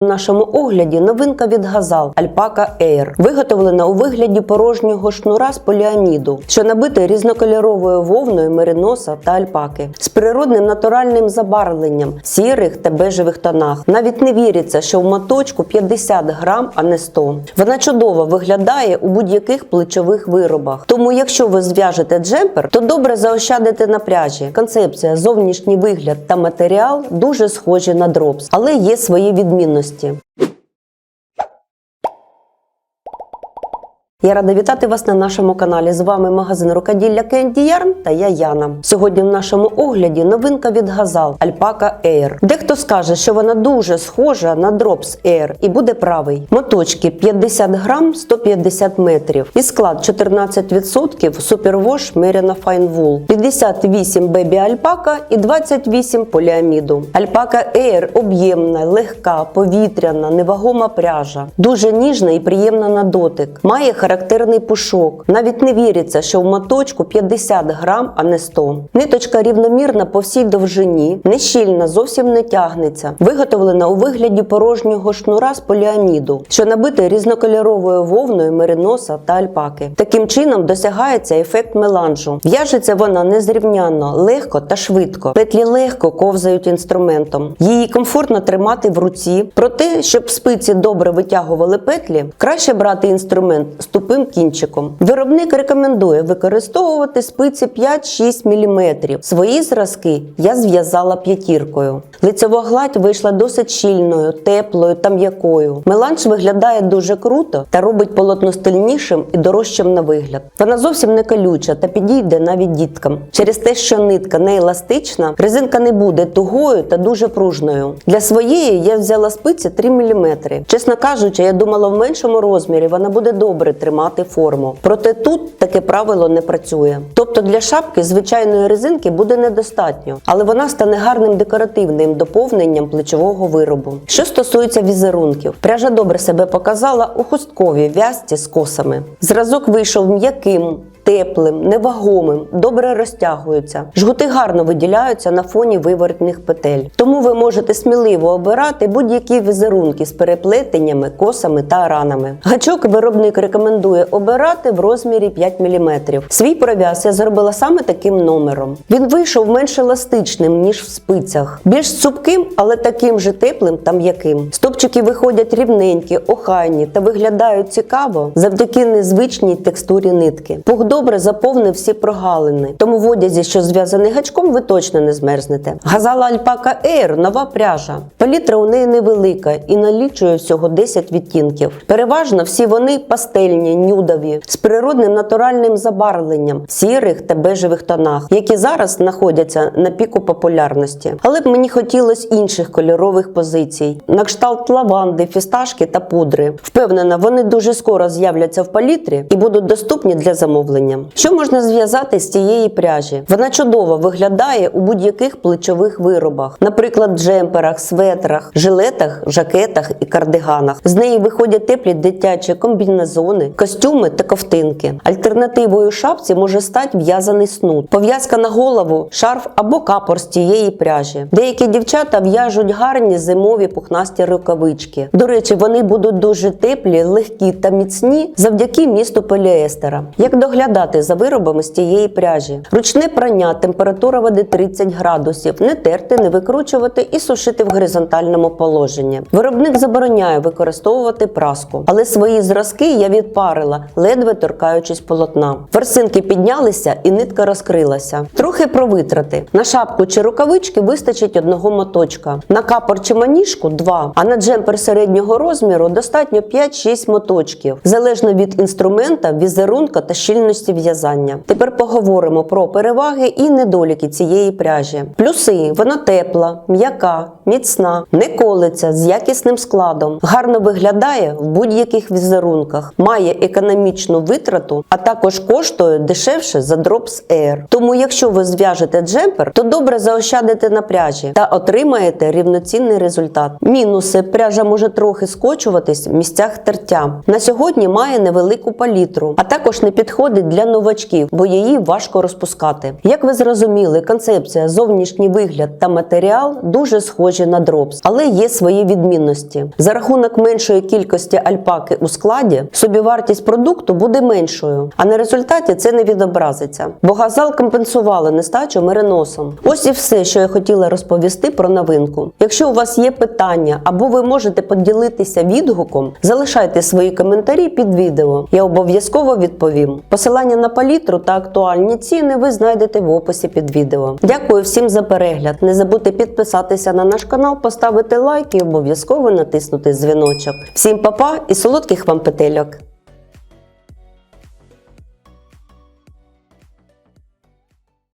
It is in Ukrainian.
У нашому огляді новинка від Газал Alpaca Air, виготовлена у вигляді порожнього шнура з поліаміду, що набитий різнокольоровою вовною мериноса та альпаки, з природним натуральним забарвленням в сірих та бежевих тонах. Навіть не віриться, що в моточку 50 грам, а не 100. Вона чудово виглядає у будь-яких плечових виробах. Тому, якщо ви зв'яжете джемпер, то добре заощадите на пряжі. Концепція, зовнішній вигляд та матеріал дуже схожі на дропс, але є свої відмінності можливості. Я рада вітати вас на нашому каналі. З вами магазин рукоділля Candy Yarn та я Яна. Сьогодні в нашому огляді новинка від Газал Alpaca Air. Дехто скаже, що вона дуже схожа на Drops Air і буде правий. Моточки 50 грам 150 метрів. І склад 14% Superwash Merino Fine Wool, 58 бебі альпака і 28 поліаміду. Alpaca Air об'ємна, легка, повітряна, невагома пряжа, дуже ніжна і приємна на дотик. Має характерний пушок. Навіть не віриться, що в моточку 50 грам, а не 100. Ниточка рівномірна по всій довжині, не щільна, зовсім не тягнеться. Виготовлена у вигляді порожнього шнура з поліаміду, що набитий різнокольоровою вовною мериноса та альпаки. Таким чином досягається ефект меланжу. В'яжеться вона незрівнянно, легко та швидко. Петлі легко ковзають інструментом. Її комфортно тримати в руці. Проте, щоб спиці добре витягували петлі, краще брати інструмент з тупим кінчиком. Виробник рекомендує використовувати спиці 5-6 мм. Свої зразки я зв'язала п'ятіркою. Лицева гладь вийшла досить щільною, теплою та м'якою. Меланж виглядає дуже круто та робить полотно стильнішим і дорожчим на вигляд. Вона зовсім не колюча та підійде навіть діткам. Через те, що нитка не еластична, резинка не буде тугою та дуже пружною. Для своєї я взяла спиці 3 мм. Чесно кажучи, я думала в меншому розмірі вона буде добре тримати форму. Проте тут таке правило не працює. Тобто для шапки звичайної резинки буде недостатньо, але вона стане гарним декоративним доповненням плечового виробу. Що стосується візерунків, пряжа добре себе показала у хустковій в'язці з косами. Зразок вийшов м'яким. Теплим, невагомим, добре розтягуються. Жгути гарно виділяються на фоні виворотних петель. Тому ви можете сміливо обирати будь-які візерунки з переплетеннями, косами та ранами. Гачок виробник рекомендує обирати в розмірі 5 мм. Свій пров'яз я зробила саме таким номером. Він вийшов менш еластичним, ніж в спицях, більш цупким, але таким же теплим та м'яким. Стопчики виходять рівненькі, охайні та виглядають цікаво завдяки незвичній текстурі нитки. Пух добре заповнив всі прогалини, тому в одязі, що зв'язаний гачком, ви точно не змерзнете. Газала Альпака Air – нова пряжа. Палітра у неї невелика і налічує всього 10 відтінків. Переважно всі вони пастельні, нюдові, з природним натуральним забарвленням в сірих та бежевих тонах, які зараз знаходяться на піку популярності. Але б мені хотілося інших кольорових позицій: на кшталт лаванди, фісташки та пудри. Впевнена, вони дуже скоро з'являться в палітрі і будуть доступні для замовлення. Що можна зв'язати з цієї пряжі? Вона чудово виглядає у будь-яких плечових виробах, наприклад, джемперах, светрах, жилетах, жакетах і кардиганах. З неї виходять теплі дитячі комбінезони, костюми та ковтинки. Альтернативою шапці може стати в'язаний снуд, пов'язка на голову, шарф або капор з тієї пряжі. Деякі дівчата в'яжуть гарні зимові пухнасті рукавички. До речі, вони будуть дуже теплі, легкі та міцні завдяки місту поліестера. Як доглядати за виробами з тієї пряжі? Ручне прання, температура води 30 градусів, не терти, не викручувати і сушити в горизонтальному положенні. Виробник забороняє використовувати праску, але свої зразки я відпарила, ледве торкаючись полотна. Ворсинки піднялися і нитка розкрилася. Трохи провитрати. На шапку чи рукавички вистачить одного моточка. На капор чи маніжку два. А на джемпер середнього розміру достатньо 5-6 моточків, залежно від інструмента, візерунка та щільності в'язання. Тепер поговоримо про переваги і недоліки цієї пряжі. Плюси: вона тепла, м'яка, міцна, не колиться з якісним складом, гарно виглядає в будь-яких візерунках, має економічну витрату, а також коштує дешевше за Drops Air. Тому, якщо ви зв'яжете джемпер, то добре заощадите на пряжі та отримаєте рівноцінний результат. Мінуси пряжа може трохи скочуватись в місцях тертя. На сьогодні має невелику палітру, а також не підходить для новачків, бо її важко розпускати. Як ви зрозуміли, концепція, зовнішній вигляд та матеріал дуже схожі на дропс, але є свої відмінності. За рахунок меншої кількості альпаки у складі собівартість продукту буде меншою, а на результаті це не відобразиться. Бо газал компенсували нестачу мериносом. Ось і все, що я хотіла розповісти про новинку. Якщо у вас є питання або ви можете поділитися відгуком, залишайте свої коментарі під відео. Я обов'язково відповім. Посилання на палітру та актуальні ціни ви знайдете в описі під відео. Дякую всім за перегляд. Не забудьте підписатися на наш канал, поставити лайк і обов'язково натиснути дзвіночок. Всім па-па і солодких вам петельок!